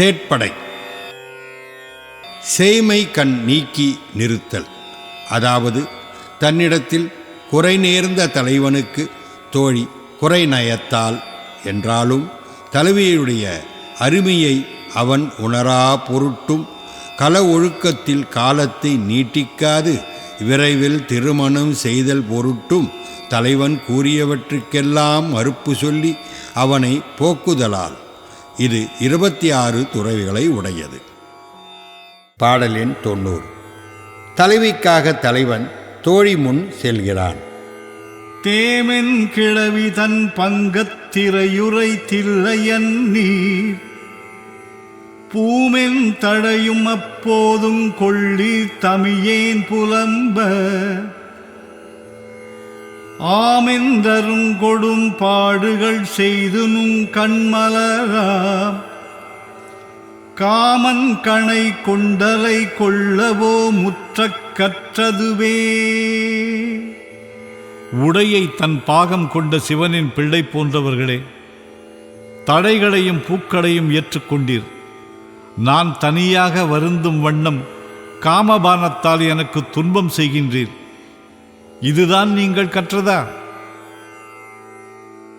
சேட்படை. சேமை கண் நீக்கி நிறுத்தல். அதாவது தன்னிடத்தில் குறை நேர்ந்த தலைவனுக்கு தோழி குறை நயத்தால் என்றாலும் தலைவியுடைய அருமையை அவன் உணரா பொருட்டும் கல ஒழுக்கத்தில் காலத்தை நீட்டிக்காது விரைவில் திருமணம் செய்தல் பொருட்டும் தலைவன் கூறியவற்றுக்கெல்லாம் மறுப்பு சொல்லி அவனை போக்குதலால். இது இருபத்தி ஆறு துறவிகளை உடையது. பாடலின் தொண்ணூறு. தலைவிக்காக தலைவன் தோழி முன் செல்கிறான். தேமென் கிழவி தன் பங்கத்திரையுரை தில்லையன் நீர். பூமென் தடையும் அப்போதும் கொள்ளி தமியேன் புலம்ப. ஆமெந்தரும் கொடும் பாடுகள் செய்து நும் கண்மலராம். காமன் கணை கொண்டலை கொள்ளவோ முற்றக் கற்றதுவே. உடையை தன் பாகம் கொண்ட சிவனின் பிள்ளை போன்றவர்களே தடைகளையும் பூக்களையும் ஏற்றுக்கொண்டீர் நான் தனியாக வருந்தும் வண்ணம் காமபானத்தால் எனக்கு துன்பம் செய்கின்றீர். இதுதான் நீங்கள் கற்றதா?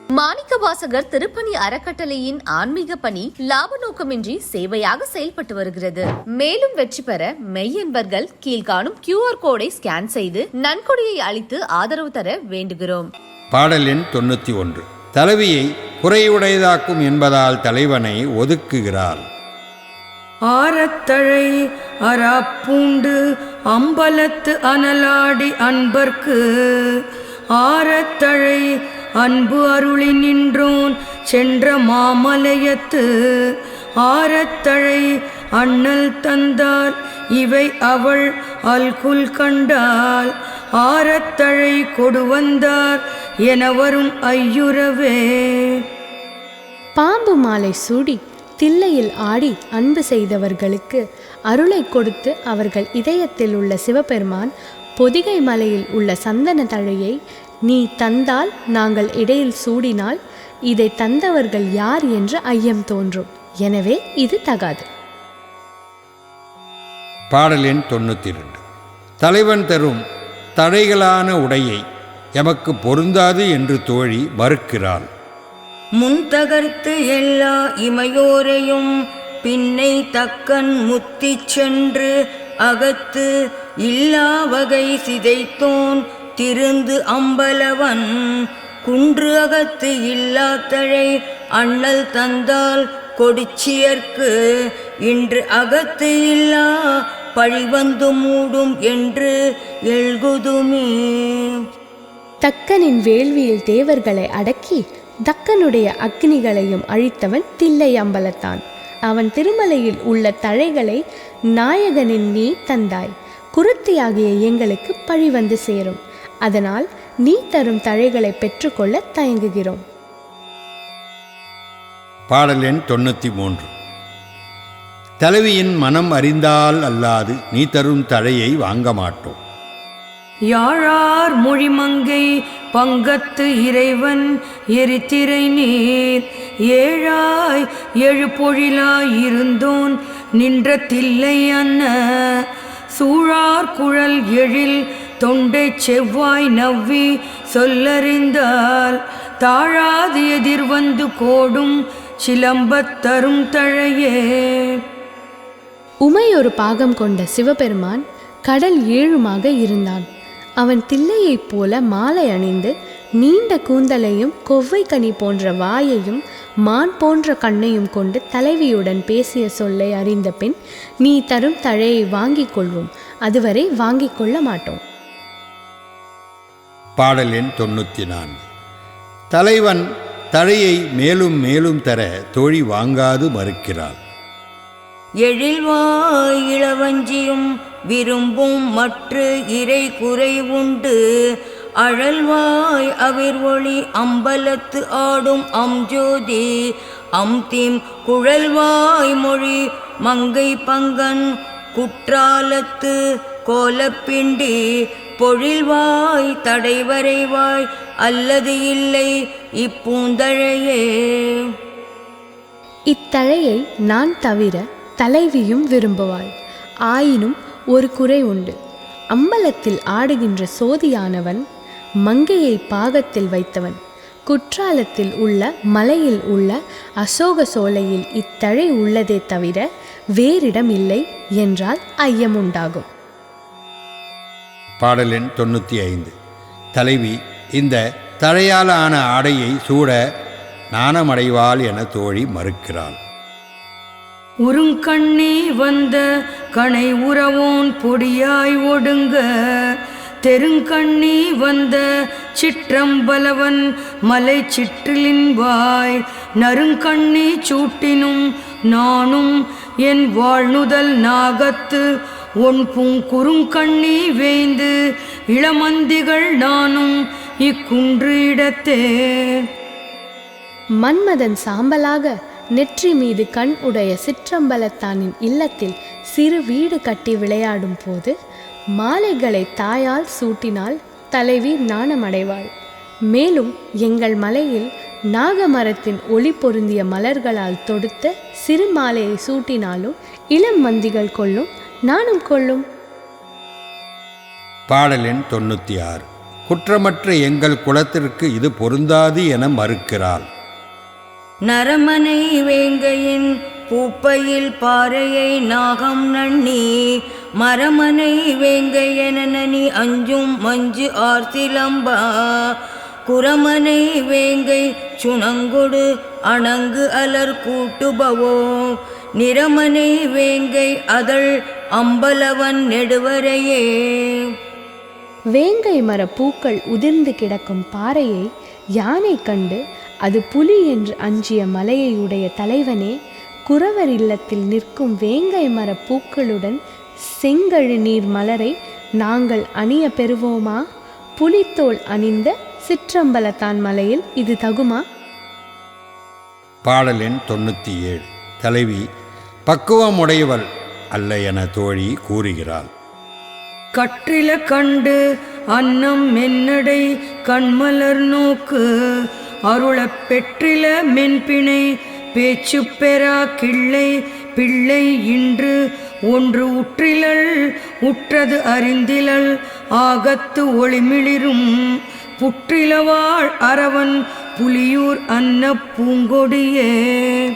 மாணிக்கவாசகர் திருப்பணி அறக்கட்டளையின் ஆன்மீக பணி லாப நோக்கமின்றி சேவையாக செயல்பட்டு வருகிறது. மேலும் வெற்றி பெற மெய்யன்பர்கள் கீழ்காணும் QR கோடை ஸ்கேன் செய்து நன்கொடையை அளித்து ஆதரவு தர வேண்டுகிறோம். பாடல் எண் தொண்ணூற்றி ஒன்று. தலைவியை குறையுடையதாக்கும் என்பதால் தலைவனை ஒதுக்குகிறாள் ஆரத்தழை அராப்பூண்டு அம்பலத்து அனலாடி அன்பர்க்கு. ஆரத்தழை அன்பு அருளி நின்றோன் சென்ற மாமலையத்து. ஆரத்தழை அண்ணல் தந்தால் இவை அவள் அல்குல் கண்டால். ஆரத்தழை கொடுவந்தார் என வரும் ஐயுறவே. பாம்பு மாலை சூடி தில்லையில் ஆடி அன்பு செய்தவர்களுக்கு அருளை கொடுத்து அவர்கள் இதயத்தில் உள்ள சிவபெருமான் பொதிகை மலையில் உள்ள சந்தன தழையை நீ தந்தால் நாங்கள் இடையில் சூடினால் இதை தந்தவர்கள் யார் என்று ஐயம் தோன்றும். எனவே இது தகாது. பாடல் எண் தொண்ணூற்றி ரெண்டு தலைவன் தரும் தடைகளான உடையை எமக்கு பொருந்தாது என்று தோழி மறுக்கிறாள். முன்தகர்த்து எல்லா இமையோரையும் பின்னை தக்கன் முத்திச் சென்று அகத்து இல்லா வகை சிதைத்தோன் திருந்து அம்பலவன். குன்று அகத்து இல்லாத்தழை அண்ணல் தந்தால் கொடிச்சியர்க்கு. இன்று அகத்து இல்லா பழிவந்து மூடும் என்று எழுகுதுமே. தக்கனின் வேள்வியில் தேவர்களை அடக்கி தக்கனுடைய அக்னிகளையும் அழித்தவன் தில்லை அம்பலத்தான் அவன் திருமலையில் உள்ள தழைகளை நாயகனின் நீ தந்தாய். குருத்தியாகிய எங்களுக்கு பழி வந்து சேரும். அதனால் நீ தரும் தழைகளை பெற்றுக்கொள்ள தயங்குகிறோம். பாடல் எண் தொண்ணூற்றி மூன்று தலைவியின் மனம் அறிந்தால் அல்லாது நீ தரும் தழையை வாங்க மாட்டோம். யாழார் மொழிமங்கை பங்கத்து இறைவன் எரித்திரை நீர்? ஏழாய் எழு பொழிலாய் இருந்தோன் நின்ற தில்லை அன்ன. சூழார் குழல் எழில் தொண்டை செவ்வாய் நவ்வி சொல்லறிந்தால் தாழாது எதிர்வந்து கோடும் சிலம்பத் தரும் தழையே. உமை ஒரு பாகம் கொண்ட சிவபெருமான் கடல் ஏழுமாக இருந்தான். அவன் தில்லையைப் போல மாலை அணிந்து நீண்ட கூந்தலையும் கொவ்வைக்கனி போன்ற வாயையும் மான் போன்ற கண்ணையும் கொண்டு தலைவியுடன் பேசிய சொல்லை அறிந்த பின் நீ தரும் தழையை வாங்கிக் கொள்வோம் அதுவரை வாங்கிக் கொள்ள மாட்டோம். பாடல் எண் தொண்ணூற்றி நான்கு தலைவன் தழையை மேலும் மேலும் தர தோழி வாங்காது மறுக்கிறாள். எழில்வாய் இளவஞ்சியும் விரும்பும் மற்ற இறை குறை உண்டு. அழல்வாய் அவிர்வொளி அம்பலத்து ஆடும் அம்ஜோதி அம்திம் குழல்வாய் மொழி மங்கை பங்கன் குற்றாலத்து கோலப்பிண்டி. பொழில்வாய் தடைவரைவாய் அல்லது இல்லை இப்பூந்தழையே. இத்தழையை நான் தவிர தலைவியும் விரும்புவாள். ஆயினும் ஒரு குறை உண்டு. அம்பலத்தில் ஆடுகின்ற சோதியானவன் மங்கையை பாகத்தில் வைத்தவன் குற்றாலத்தில் உள்ள மலையில் உள்ள அசோக சோலையில் இத்தழை உள்ளதே தவிர வேறிடம் இல்லை என்றால் ஐயம் உண்டாகும். தொண்ணூற்றி ஐந்து. தலைவி இந்த தழையால் ஆன ஆடையை சூட நாணமடைவாள் என தோழி மறுக்கிறாள். உருங்கண்ணே வந்த கணை உறவோன் பொடியாய் ஒடுங்க. தெருங்கண்ணி வந்த சிற்றம்பலவன் மலை சிற்றிலின் வாய் நறுங்கண்ணி சூட்டினும் நானும் என் வாழ்நுதல் நாகத்து. ஒன் பூங்குறுங்கண்ணே வேய்ந்து இளமந்திகள் நானும் இக்குன்று இடத்தே. மன்மதன் சாம்பலாக நெற்றி மீது கண் உடைய சிற்றம்பலத்தானின் இல்லத்தில் சிறு வீடு கட்டி விளையாடும் போது மாலைகளை தாயால் சூட்டினால் தலைவி நாணமடைவாள் மேலும் எங்கள் மலையில் நாகமரத்தின் ஒளி பொருந்திய மலர்களால் தொடுத்த சிறு மாலையை சூட்டினாலும் இளம் மந்திகள் கொள்ளும் நானும் கொள்ளும். பாடலின் தொண்ணூற்றி ஆறு. குற்றமற்ற எங்கள் குலத்திற்கு இது பொருந்தாது என மறுக்கிறாள். நரமனை வேங்கையின் பூப்பையில் பாறையை நாகம் நன்னி மரமனை வேங்கையன நனி அஞ்சும் மஞ்சு ஆர்த்திலம்பா. குரமனை வேங்கை சுணங்கொடு அணங்கு அலர் கூட்டுபவோ நிறமனை வேங்கை அதழ் அம்பலவன் நெடுவரையே. வேங்கை மர பூக்கள் உதிர்ந்து கிடக்கும் பாறையை யானை கண்டு அது புலி என்று அஞ்சிய மலையை உடைய தலைவனே குறவர் இல்லத்தில் நிற்கும் வேங்கை மர பூக்களுடன் செங்கழு நீர் மலரை நாங்கள் அணிய பெறுவோமா? புலித்தோல் அணிந்த சிற்றம்பலத்தான் மலையில் இது தகுமா? பாடல் எண் தொண்ணூற்றி ஏழு தலைவி பக்குவமுடையவள் அல்ல என தோழி கூறுகிறாள். கற்றில கண்டு அன்னம் மென்னடை கண்மலர் நோக்கு அருளப் பெற்றில மென்பிணை பேச்சு பெறா கிள்ளை பிள்ளை இன்று ஒன்று உற்றிலள் உற்றது அறிந்திலள் ஆகத்து ஒளிமிளிரும். புற்றிலவாள் அரவன் புலியூர் அன்ன பூங்கொடியே.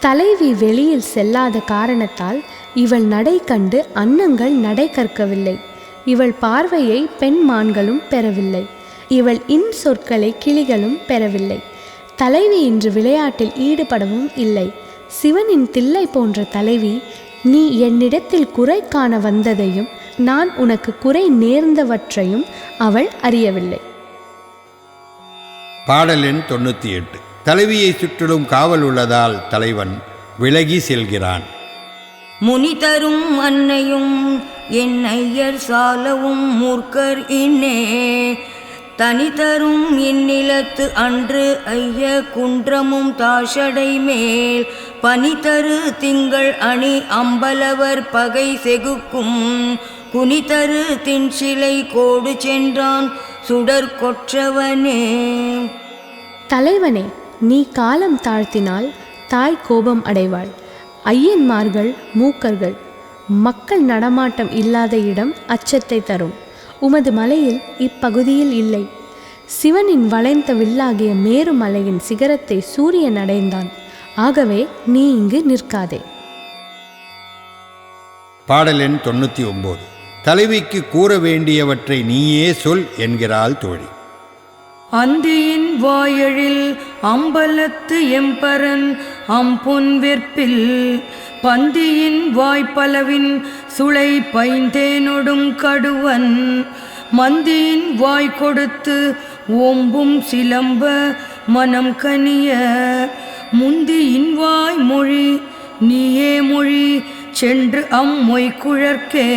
தலைவி வெளியில் செல்லாத காரணத்தால் இவள் நடை கண்டு அன்னங்கள் நடை கற்கவில்லை. இவள் பார்வையை பெண் மான்களும் பெறவில்லை. இவள் இன் சொற்களை கிளிகளும் பெறவில்லை. தலைவி இன்று விளையாட்டில் ஈடுபடவும் இல்லை. சிவனின் தில்லை போன்ற தலைவி நீ என்னிடத்தில் குறை காண வந்ததையும் நான் உனக்கு குறை நேர்ந்தவற்றையும் அவள் அறியவில்லை. பாடல் எண் தொண்ணூற்றி எட்டு தலைவியை சுற்றிலும் காவல் உள்ளதால் தலைவன் விலகி செல்கிறான். முனி தரும் அன்னையும் என் ஐயர் சாலவும் மூர்க்கர் இன்னே தனி தரும் இந்நிலத்து அன்று ஐய குன்றமும் தாஷடை மேல். பனி தரு திங்கள் அணி அம்பலவர் பகை செகுக்கும். குனிதரு தின்சிலை கோடு சென்றான் சுடர் கொற்றவனே. தலைவனே நீ காலம் தாழ்த்தினால் தாய் கோபம் அடைவாள். ஐயன்மார்கள் மூக்கர்கள் மக்கள் நடமாட்டம் இல்லாத இடம் அச்சத்தை தரும். உமது மலையில் இப்பகுதியில் இல்லை. சிவனின் வளைந்த வில்லாகிய மேருமலையின் சிகரத்தை சூரியன் அடைந்தான். ஆகவே நீ இங்கு நிற்காதே. பாடல் எண் தொண்ணூற்றி ஒம்பது தலைவிக்கு கூற வேண்டியவற்றை நீயே சொல் என்கிறாள் தோழி. அந்தியின் வாயழில் அம்பலத்து எம்பரன் அம்பொன் வெற்பில் பந்தியின் வாய்ப்பலவின் சுளை பைந்தேனொடும் கடுவன் மந்தியின் வாய் கொடுத்து ஓம்பும் சிலம்ப மனம் கனிய. முந்தியின் வாய் மொழி நீயே மொழி சென்று அம்மொய் குழற்கே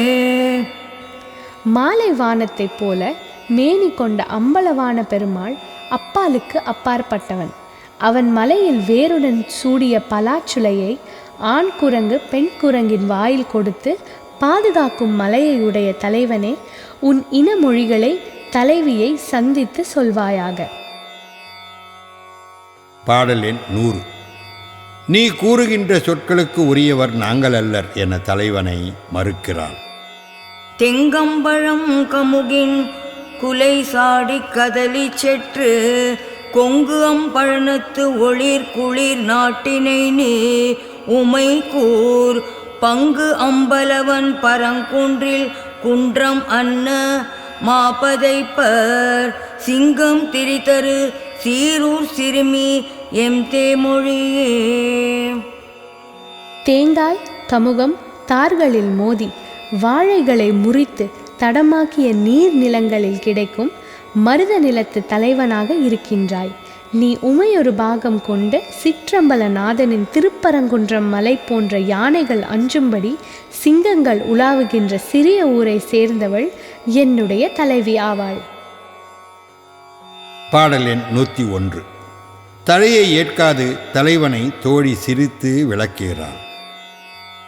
மாலை வானத்தைப் போல மேனி கொண்ட அம்பலவான பெருமாள் அப்பாலுக்கு அப்பாற்பட்டவன். அவன் மலையில் வேருடன் சூடிய பலாச்சுளையை ஆண் குரங்கு பெண் குரங்கின் வாயில் கொடுத்து பாதுகாக்கும் மலையை உடைய தலைவனே உன் இன மொழிகளை தலைவியை சந்தித்து சொல்வாயாக. பாடல் எண் நூறு. நீ கூறுகின்ற சொற்களுக்கு உரியவர் நாங்கள் அல்லர் என தலைவனை மறுக்கிறாள். தெங்கம்பழம் கமுகின் குலை சாடி கதலி செற்று கொங்கு அம்பழனத்து ஒளிர் குளிர் நாட்டினை நீ உமை கூர் பங்கு அம்பலவன் பரங்குன்றில் குன்றம் அன்ன மாப்பதைப்பர் சிங்கம் திரிதரு சீரூர் சிறுமி எம் தேமொழியே. தேங்காய் தமுகம் தார்களில் மோதி வாழைகளை முறித்து தடமாக்கிய நீர் நிலங்களில் கிடைக்கும் மருத நிலத்து தலைவனாக இருக்கின்றாய். நீ உமையொரு பாகம் கொண்டு சிற்றம்பலநாதனின் திருப்பரங்குன்றம் மலை போன்ற யானைகள் அஞ்சும்படி சிங்கங்கள் உலாவுகின்ற சிறிய ஊரை சேர்ந்தவள் என்னுடைய தலைவி ஆவாள். பாடல் எண் நூற்றி ஒன்று. தழையை ஏற்காது தலைவனை தோழி சிரித்து விளக்குகிறாள்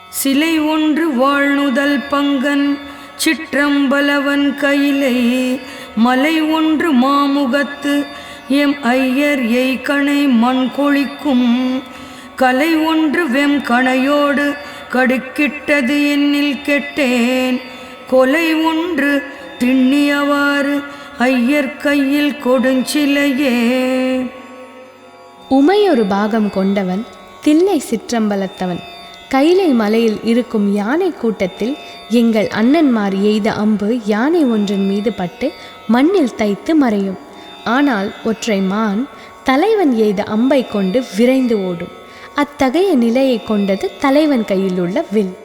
சிலை ஒன்று வாழ்நுதல் பங்கன் சிற்றம்பலவன் கையிலை மலை ஒன்று மாமுகத்து எம் ஐயர் எய்கணை மண் கொழிக்கும் கலை ஒன்று வெம் கணையோடு கடுக்கிட்டது என்னில் கெட்டேன். கொலை ஒன்று திண்ணியவாறு ஐயர் கையில் கொடுஞ்சிலையே. உமையொரு பாகம் கொண்டவன் தில்லை சிற்றம்பலத்தவன். கைலை மலையில் இருக்கும் யானை கூட்டத்தில் எங்கள் அண்ணன்மார் எய்த அம்பு யானை ஒன்றின் மீது பட்டு மண்ணில் தைத்து மறையும். ஆனால் ஒற்றை மான் தலைவன் எய்த அம்பை கொண்டு விரைந்து ஓடும். அத்தகைய நிலையை கொண்டது தலைவன் கையில் உள்ள வில்.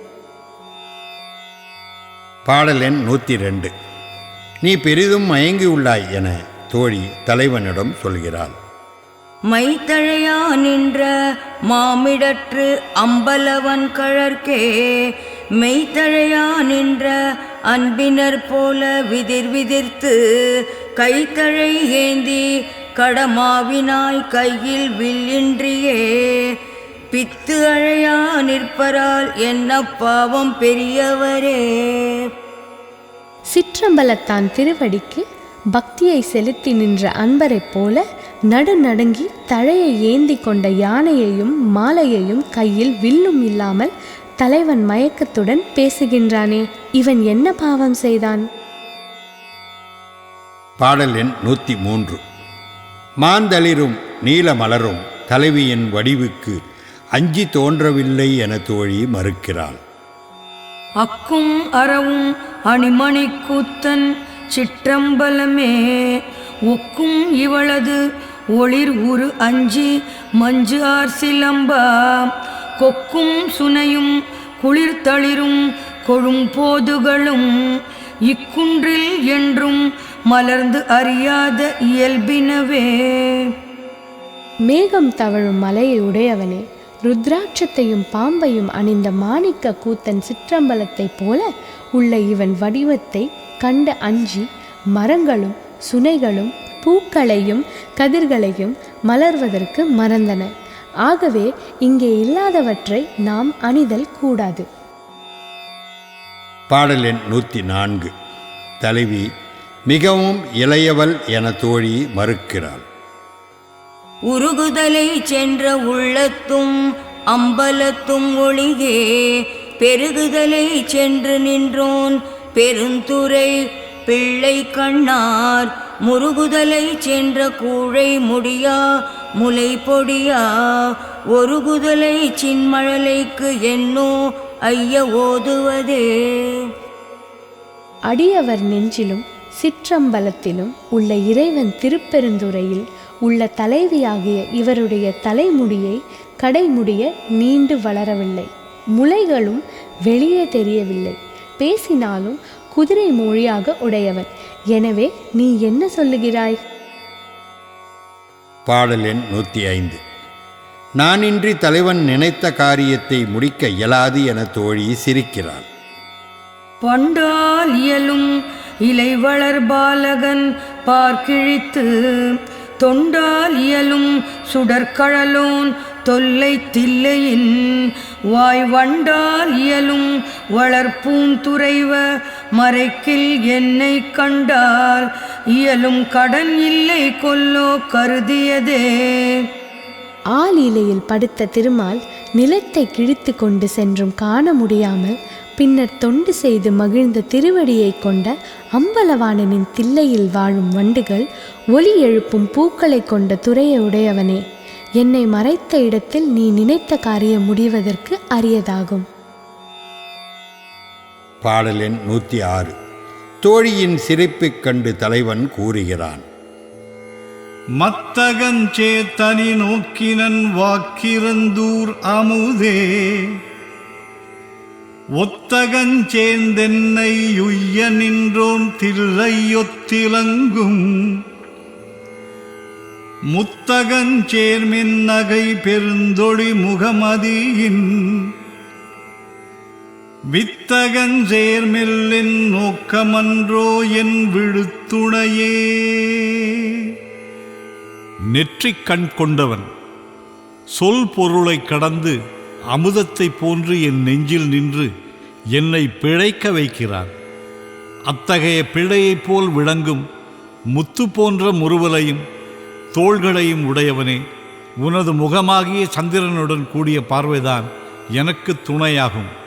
பாடல் எண் நூற்றி ரெண்டு நீ பெரிதும் மயங்கியுள்ளாய் என தோழி தலைவனிடம் சொல்கிறாள். மைத்தழையா நின்ற மாமிடற்று அம்பலவன் கழற்கே மெய்த்தழையா நின்ற அன்பினர் போல விதிர் விதிர்த்து கைத்தழை ஏந்தி கடமாவினாய் கையில் வில்லின்றியே. பித்து அழையா நிற்பரால் என்ன பாவம் பெரியவரே. சிற்றம்பலத்தான் திருவடிக்கு பக்தியை செலுத்தி நின்ற அன்பரைப் போல நடுநடுங்கி தழையை ஏந்தி கொண்ட யானையையும் மாலையையும் கையில் வில்லும் இல்லாமல் தலைவன் மயக்கத்துடன் பேசுகின்றானே இவன் என்ன பாவம் செய்தான்? பாடல் எண் நூற்றி மூன்று மாந்தளிரும் நீல மலரும் தலைவியின் வடிவுக்கு அஞ்சி தோன்றவில்லை என தோழி மறுக்கிறாள். அக்கும் அறவும் அணிமணி கூத்தன் சிற்றம்பலமே ஒக்கும் இவளது ஒளிர் உரு அஞ்சி மஞ்சு ஆர் சிலம்பா கொக்கும் சுனையும் குளிர்தளிரும் கொழும்போதுகளும் இக்குன்றில் என்றும் மலர்ந்து அறியாத இயல்பினவே. மேகம் தவழும் மலையை உடையவனே ருத்ராட்சத்தையும் பாம்பையும் அணிந்த மாணிக்க கூத்தன் சிற்றம்பலத்தைப் போல உள்ள இவன் வடிவத்தை கண்ட அஞ்சி மரங்களும் சுனைகளும் பூக்களையும் கதிர்களையும் மலர்வதற்கு மறந்தன. ஆகவே இங்கே இல்லாதவற்றை நாம் அணிதல் கூடாது. பாடல் எண் நூற்றி நான்கு தலைவி மிகவும் இளையவள் என தோழி மறுக்கிறாள். உருகுதலை சென்ற உள்ளத்தும் அம்பலத்தும் ஒளியே பெருகுதலை சென்று நின்றோன் பெருந்துரை பிள்ளை கண்ணார் முருகுதலை சென்ற கூழை முடியா முலை பொடியா ஒரு குதலை சின்மழலைக்கு என்னோ ஐய ஓதுவதே. அடியவர் நெஞ்சிலும் சிற்றம்பலத்திலும் உள்ள இறைவன் திருப்பெருந்துறையில் உள்ள தலைவியாகிய இவருடைய தலைமுடியை கடைமுடிய நீண்டு வளரவில்லை. முளைகளும் வெளியே தெரியவில்லை. பேசினாலும் குதிரை மொழியாக உடையவன். எனவே நீ என்ன சொல்லுகிறாய்? பாடல் எண் நூற்றி ஐந்து நானின்றி தலைவன் நினைத்த காரியத்தை முடிக்க இயலாது என தோழி சிரிக்கிறாள். பண்டால் இயலும் இலை வளர் பாலகன் பார்க்கிழித்து தொண்டால் இயலும் சுடற்கழலோன் தொல்லை தில்லையின் வாய் வண்டால் இயலும் வளர்ப்பூந்துறைவ மறைக்கில் என்னை கண்டால் இயலும் கடன் இல்லை கொல்லோ கருதியதே. ஆலீலையில் படுத்த திருமால் நிலத்தை கிழித்து கொண்டு சென்றும் காண முடியாமல் பின்னர் தொண்டு செய்து மகிழ்ந்த திருவடியை கொண்ட அம்பலவாணனின் தில்லையில் வாழும் வண்டுகள் ஒலி எழுப்பும் பூக்களை கொண்ட துறையை உடையவனே என்னை மறைத்த இடத்தில் நீ நினைத்த காரியம் முடிவதற்கு அரியதாகும். பாடல் எண் நூற்றி ஆறு. தோழியின் சிரிப்பைக் கண்டு தலைவன் கூறுகிறான் மத்தகஞ்சேத்தனி நோக்கினன் வாக்கிறந்தூர் அமுதே. ஒத்தகஞ்சேந்தென்னை உய்ய நின்றோன் தில்லையொத்திலங்கும் முத்தகஞ்சேர்மின் நகை பெருந்தொழி முகமதியின். வித்தகஞ்சேர்மெல்லின் நோக்கமன்றோ என் விழுத்துணையே. நெற்றிக் கண் கொண்டவன் சொல் பொருளை கடந்து அமுதத்தை போன்று என் நெஞ்சில் நின்று என்னை பிழைக்க வைக்கிறான். அத்தகைய பிழையைப் போல் விளங்கும் முத்து போன்ற முறுவலையும் தோள்களையும் உடையவனே உனது முகமாகிய சந்திரனுடன் கூடிய பார்வைதான் எனக்கு துணையாகும்.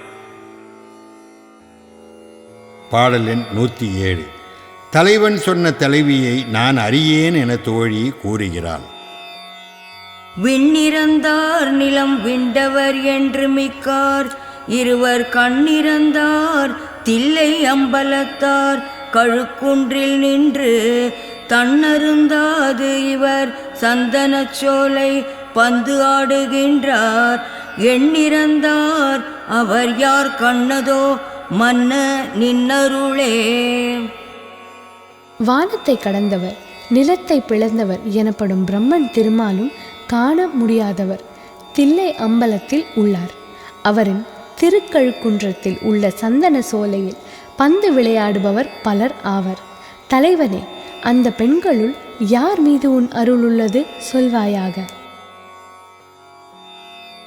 பாடல் எண் நூற்றி ஏழு. தலைவன் சொன்ன தலைவியை நான் அறியேன் என தோழி கூறுகிறாள். விண்ணிறந்தார் நிலம் விண்டவர் என்று மிக்கார். இருவர் கண்ணிறந்தார் தில்லை அம்பலத்தார். கழுக்குன்றில் நின்று தன்னருந்தாது இவர். சந்தன சோலை பந்து ஆடுகின்றார். எண்ணிறந்தார் அவர் யார் கண்ணதோ மன்ன நின்னருளே. வானத்தை கடந்தவர் நிலத்தை பிளந்தவர் எனப்படும் பிரம்மன் திருமாலும் காண முடியாதவர் தில்லை அம்பலத்தில் உள்ளார். அவரின் திருக்கழுக்குன்றத்தில் உள்ள சந்தன சோலையில் பந்து விளையாடுபவர் பலர் ஆவர். தலைவனே அந்த பெண்களுள் யார் மீது உன் அருள் உள்ளது சொல்வாயாக?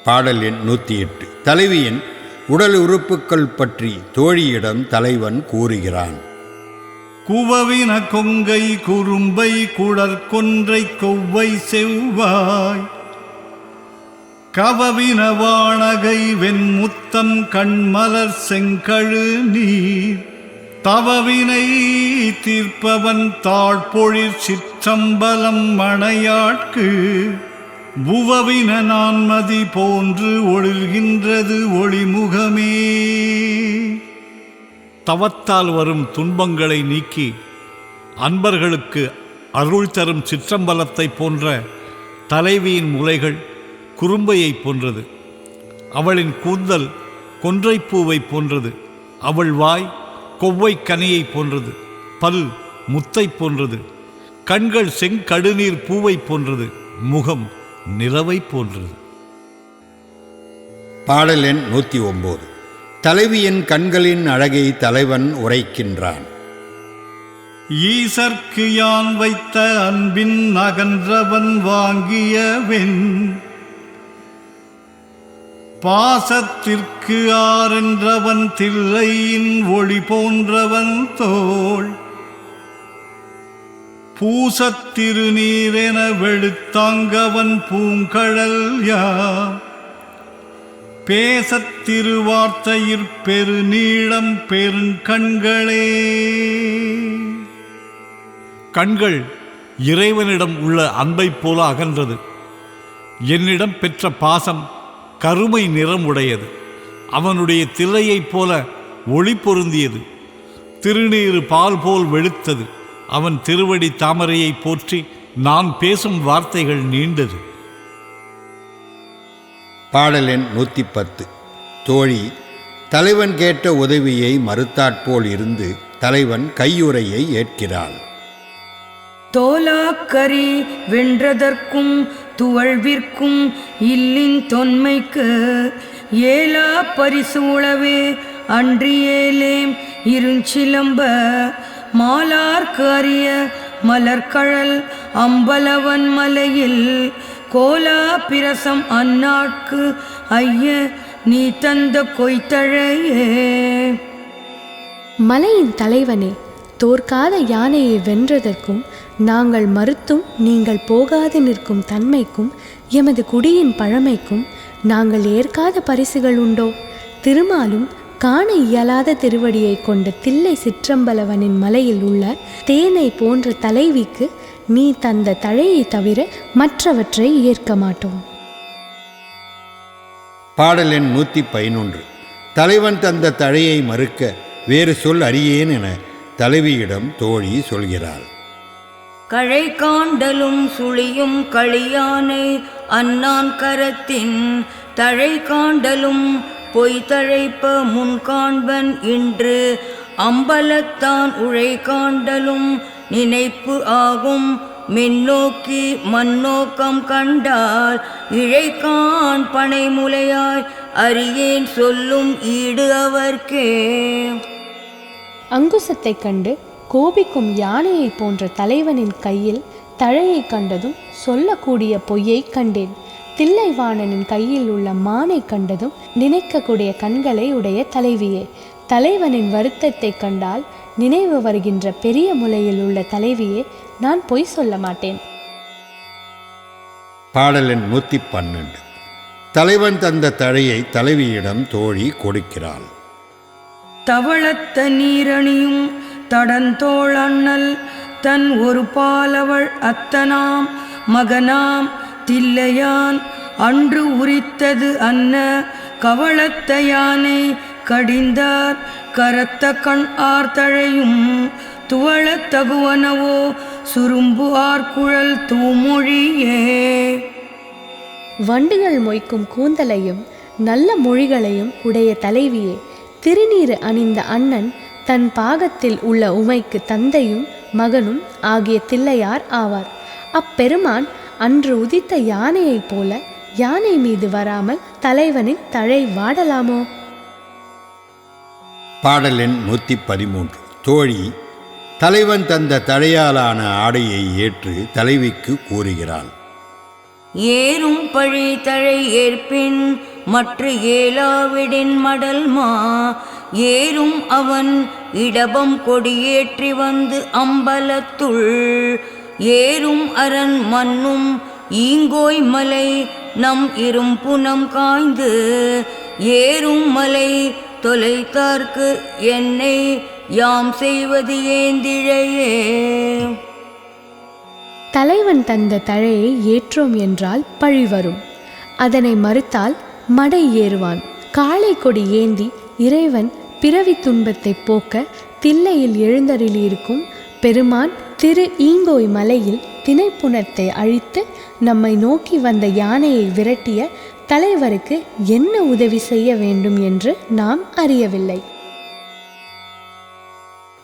பாடல் எண் நூற்றி எட்டு. தலைவியின் உடல் உறுப்புக்கள் பற்றி தோழியிடம் தலைவன் கூறுகிறான். குவவின கொங்கை குறும்பை குடற்கொன்றை கொவ்வை செவ்வாய். கவவின வாணகை வெண்முத்தம் கண்மலர் செங்கழு நீர். தவவினை தீர்ப்பவன் தாழ்பொழிற் சிற்றம்பலம் மணையாட்கு புவவின நான்மதி போன்று ஒளிர்கின்றது ஒளிமுகமே. தவத்தால் வரும் துன்பங்களை நீக்கி அன்பர்களுக்கு அருள் தரும் சிற்றம்பலத்தை போன்ற தலைவியின் முலைகள் குறும்பையைப் போன்றது. அவளின் கூந்தல் கொன்றைப்பூவை போன்றது. அவள் வாய் கொவ்வை கனியைப் போன்றது. பல் முத்தைப் போன்றது. கண்கள் செங்கடுநீர் பூவைப் போன்றது. முகம் நிலவைப் போன்றது. பாடல் எண் நூற்றி ஒம்பது தலைவியின் கண்களின் அழகை தலைவன் உரைக்கின்றான். ஈசர்க்கு யான் வைத்த அன்பின் அகன்றவன் வாங்கியவென் பாசத்திற்கு ஆரென்றவன் தில்லையின் ஒளி போன்றவன் தோள். பூசத்திருநீரென வெளுத்தாங்கவன் பூங்கழல் யாம் பேசத்திருவார்த்தையிற் பெருநீளம் பெருங்கண்களே. கண்கள் இறைவனிடம் உள்ள அன்பைப் போல அகன்றது. என்னிடம் பெற்ற பாசம் கருமை நிறம் உடையது. அவனுடைய திரையைப் போல ஒளி பொருந்தியது. திருநீறு பால் போல் வெளுத்தது. அவன் திருவடி தாமரையை போற்றி நான் பேசும் வார்த்தைகள் நீண்டது. பாடல் எண் நூற்றி பத்து தோழி தலைவன் கேட்ட உதவியை மறுத்தாற்போல் இருந்து தலைவன் கையுறையை ஏற்கிறாள். தோலாக்கரி வென்றதற்கும் துவழ்விற்கும் இல்லின் தொன்மைக்கு ஏலா பரிசூழவே அன்றியேலேம் இருஞ்சிலம்ப மாலார்க்கு அறிய மலர்கழல் அம்பலவன் மலையில் கோலா பிரசம் அந்நாட்கு ஐய நீ தந்த கொய்த்தழையே மலையின் தலைவனே தோற்காத யானையை வென்றதற்கும் நாங்கள் மறுத்தும் நீங்கள் போகாது நிற்கும் தன்மைக்கும் எமது குடியின் பழமைக்கும் நாங்கள் ஏற்காத பரிசுகள் உண்டோ? திருமாலும் காண இயலாத திருவடியை கொண்ட தில்லை சிற்றம்பலவனின் மலையில் உள்ள தேனை போன்ற தலைவிக்கு நீ தந்த தழையை தவிர மற்றவற்றை ஏற்க மாட்டோம். பாடல் எண் நூற்றி பதினொன்று. தலைவன் தந்த தழையை மறுக்க வேறு சொல் அறியேன் என தலைவியிடம் தோழி சொல்கிறாள். கழை காண்டலும் சுழியும் களியானை அன்னான் கரத்தின் தழை காண்டலும் பொய்தழைப்ப முன் காண்பன் இன்று. அம்பலத்தான் உழை காண்டலும் நினைப்பு ஆகும். மின்னோக்கி மண்ணோக்கம் கண்டால் இழைக்கான் பனைமுலையாய் அறியேன் சொல்லும் ஈடு அவர்க்கே. அங்குசத்தைக் கண்டு கோபிக்கும் யானையைப் போன்ற தலைவனின் கையில் தழையைக் கண்டதும் சொல்லக்கூடிய பொய்யைக் கண்டேன். தில்லைவாணனின் கையில் உள்ள மானைக் கண்டதும் நினைக்கக்கூடிய கண்களை உடைய தலைவியே. தலைவனின் வருத்தத்தைக் கண்டால் நினைவு வருகின்ற பெரிய முலையில் உள்ள தலைவியே நான் பொய் சொல்ல மாட்டேன். பாடல் எண் நூற்றி பன்னெண்டு. தலைவன் தந்த தழையை தலைவியிடம் தோழி கொடுக்கிறாள். தவளத்த நீரணியும் தடந்தோள் அண்ணல் தன் ஒரு பாலவள் அத்தனாம் மகனாம் தில்லையான் அன்று உரித்தது அன்ன கவளத்த யானை கடிந்தார். கரத்த கண் ஆர்த்தழையும் துவளத் தகுவனவோ சுரும்பு ஆர்குழல் தூமொழியே. வண்டுகள் மொய்க்கும் கூந்தலையும் நல்ல மொழிகளையும் உடைய தலைவியே திருநீறு அணிந்த அண்ணன் தன் பாகத்தில் உள்ள உமைக்கு தந்தையும் மகனும் ஆகிய தில்லையார் ஆவார். அப்பெருமான் அன்று உதித்த யானையைப் போல யானை மீது வராமல் தலைவனின் தழை வாடலாமோ? பாடல் எண் நூற்றி பதிமூன்று. தோழி தலைவன் தந்த தழையாலான ஆடையை ஏற்று தலைவிக்கு கூறுகிறாள். ஏறும் பழி தழை ஏற்பின் மற்ற ஏலாவிடின் மடல்மா ஏறும் அவன் இடபம் கொடியேற்றி வந்து அம்பலத்துள் ஏறும் அரண் மண்ணும் ஈங்கோய் மலை நம் இரும் புனம் காய்ந்து ஏறும் மலை தொலைத்தார்க்கு என்னை யாம் செய்வது ஏந்திழையே தலைவன் தந்த தழையை ஏற்றோம் என்றால் பழி வரும். அதனை மறுத்தால் மடை ஏறுவான். காளை கொடி ஏந்தி இறைவன் பிறவி துன்பத்தை போக்க தில்லையில் எழுந்தருளியிருக்கும் பெருமான் திரு ஈங்கோய் மலையில் திணைப்புணத்தை அழித்து நம்மை நோக்கி வந்த யானையை விரட்டிய தலைவருக்கு என்ன உதவி செய்ய வேண்டும் என்று நாம் அறியவில்லை.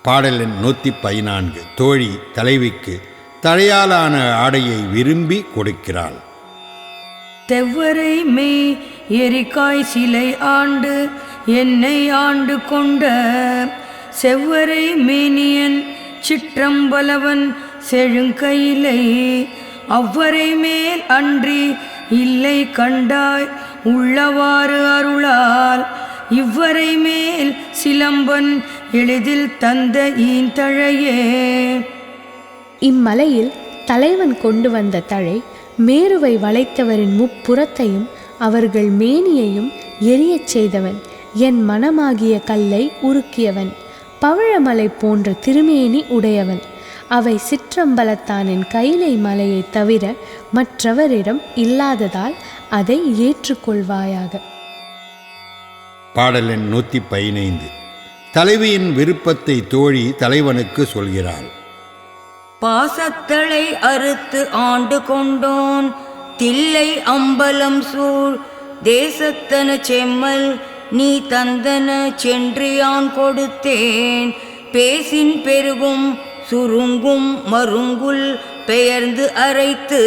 பாடல் எண் நூற்றி பதினான்கு. தோழி தலைவிக்கு தழையாலான ஆடையை விரும்பி கொடுக்கிறாள். தெவ்வரை மெய் எரிக்காய் சிலை ஆண்டு என்னை ஆண்டு கொண்ட செவ்வரை மேனியன் சிற்றம்பலவன் செழுங்கையிலை அவ்வரை மேல் அன்றி இல்லை கண்டாய் உள்ளவாறு அருளால். இவ்வரை மேல் சிலம்பன் எளிதில் தந்த ஈந்தழையே. இம்மலையில் தலைவன் கொண்டு வந்த தழை மேருவை வளைத்தவரின் முப்புறத்தையும் அவர்கள் மேனியையும் எரியச் செய்தவன். என் மனமாகிய கல்லை உருக்கியவன். பவழமலை போன்ற திருமேனி உடையவன். அவை சிற்றம்பலத்தானின் கைலை மலையைத் தவிர மற்றவரிடம் இல்லாததால் அதை ஏற்றுக்கொள்வாயாக. பாடல் எண் நூற்றி பதினைந்து தலைவியின் விருப்பத்தை தோழி தலைவனுக்கு சொல்கிறாள். பாசத்தளை அறுத்து ஆண்டு கொண்டோன். தில்லை அம்பலம் சூழ். தேசத்தன செம்மல் நீ தந்தன சென்றியான் கொடுத்தேன். பேசின் பெருகும் சுருங்கும் மருங்குல் பெயர்ந்து அரைத்து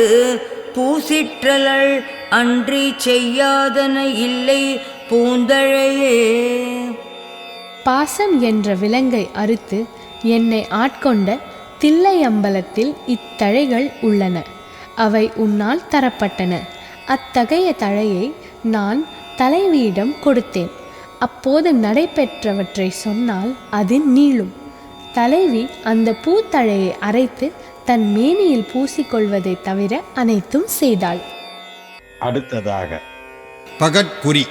பூசிற்றலள் அன்றி செய்யாதன இல்லை பூந்தழையே. பாசம் என்ற விலங்கை அறுத்து என்னை ஆட்கொண்ட தில்லை அம்பலத்தில் இத்தழைகள் உள்ளன. அவை உன்னால் தரப்பட்டன. அத்தகைய தழையை நான் தலைவியிடம் கொடுத்தேன். அப்போது நடைபெற்றவற்றை சொன்னால் அது நீளும். தலைவி அந்த பூத்தழையை அரைத்து தன் மேனியில் பூசிக்கொள்வதைத் தவிர அனைத்தும் செய்தாள். அடுத்ததாக பகட்குறி